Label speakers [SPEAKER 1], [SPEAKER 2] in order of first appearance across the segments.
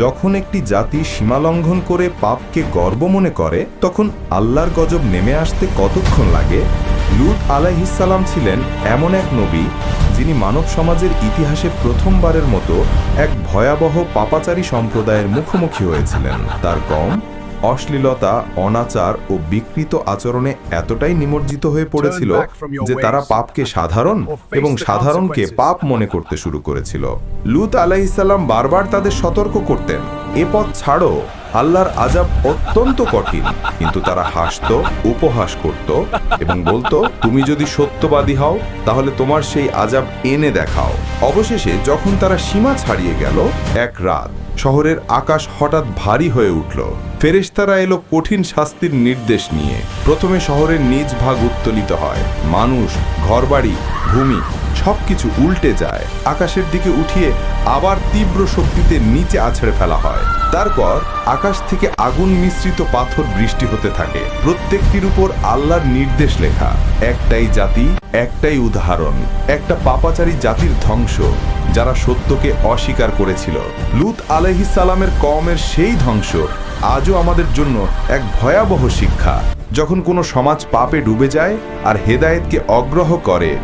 [SPEAKER 1] যখন একটি জাতি সীমালঙ্ঘন করে পাপকে গর্ব মনে করে, তখন আল্লাহর গজব নেমে আসতে কতক্ষণ লাগে? লুত আলাইহিসাল্লাম ছিলেন এমন এক নবী, যিনি মানব সমাজের ইতিহাসে প্রথমবারের মতো এক ভয়াবহ পাপাচারী সম্প্রদায়ের মুখোমুখি হয়েছিলেন। তার কম অশ্লীলতা অনাচার ও বিকৃত আচরণে এতটাই নিমজ্জিত হয়ে পড়েছিল যে তারা পাপকে সাধারণ এবং সাধারণকে পাপ মনে করতে শুরু করেছিল। লুত আলাইসাল্লাম বারবার তাদের সতর্ক করতেন। এ পথ ছাড়ো। আল্লাহর আজাব অত্যন্ত কঠিন, কিন্তু তারা হাসত, উপহাস করত এবং বলতো, তুমি যদি সত্যবাদী হও, তাহলে তোমার সেই আজাব এনে দেখাও। অবশেষে যখন তারা সীমা ছাড়িয়ে গেল, এক রাত শহরের আকাশ হঠাৎ ভারী হয়ে উঠল। ফেরেশতারা এলো কঠিন শাস্তির নির্দেশ নিয়ে। প্রথমে শহরের নিজ ভাগ উত্তোলিত হয়। মানুষ, ঘরবাড়ি, ভূমি সবকিছু উল্টে যায়। আকাশের দিকে উঠিয়ে আবার তীব্র শক্তিতে নিচে আছড়ে ফেলা হয়। তারপর আকাশ থেকে আগুন মিশ্রিত পাথর বৃষ্টি হতে থাকে। প্রত্যেকটির উপর আল্লাহর নির্দেশ লেখা। একটাই জাতি, একটাই উদাহরণ। একটা পাপাচারী জাতির ধ্বংস, যারা সত্যকে অস্বীকার করেছিল। লুত সালামের কমের সেই ধ্বংস আজও আমাদের জন্য এক ভয়াবহ শিক্ষা। যখন কোনো সমাজ পাপে ডুবে যায় আর হেদায়েতকে অগ্রহ করে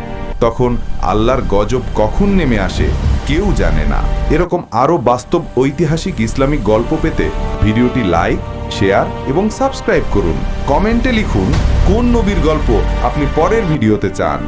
[SPEAKER 1] তখন আল্লাহর গজব কখন নেমে আসে কেউ জানে না। এরকম আরও বাস্তব ঐতিহাসিক ইসলামিক গল্প পেতে ভিডিওটি লাইক, শেয়ার এবং সাবস্ক্রাইব করুন। কমেন্টে লিখুন, কোন নবীর গল্প আপনি পরের ভিডিওতে চান।